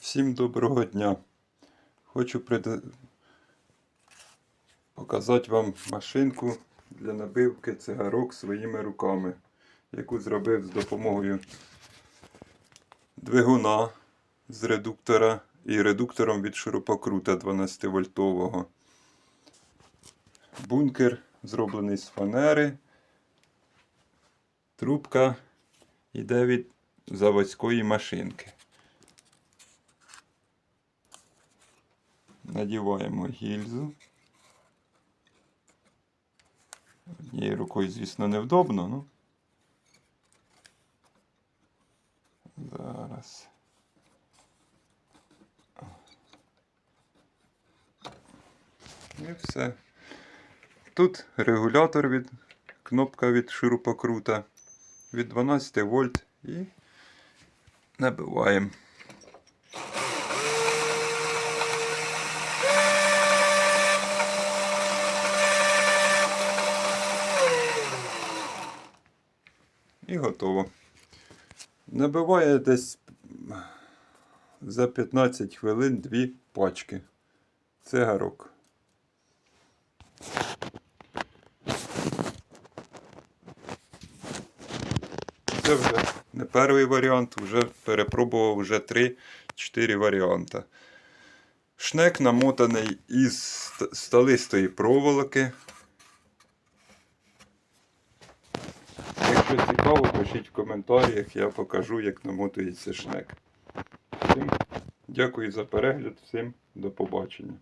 Всім доброго дня. Хочу пред... показати вам машинку для набивки цигарок своїми руками, яку зробив з допомогою двигуна з редуктора і редуктором від шурупокрута 12 вольтового. Бункер зроблений з фанери. Трубка йде від заводської машинки. Надіваємо гільзу. Однією рукою, звісно, невдобно, ну. Зараз. І все. Тут регулятор від кнопка від шурупокрута від 12 вольт і набиваємо. І готово. Набиває десь за 15 хвилин дві пачки цигарок. Це вже не перший варіант, вже перепробував вже 3-4 варіанти. Шнек намотаний із ст- сталистої проволоки. Якщо цікаво, пишіть в коментарях, я покажу, як намотується шнек. Всім дякую за перегляд, всім до побачення.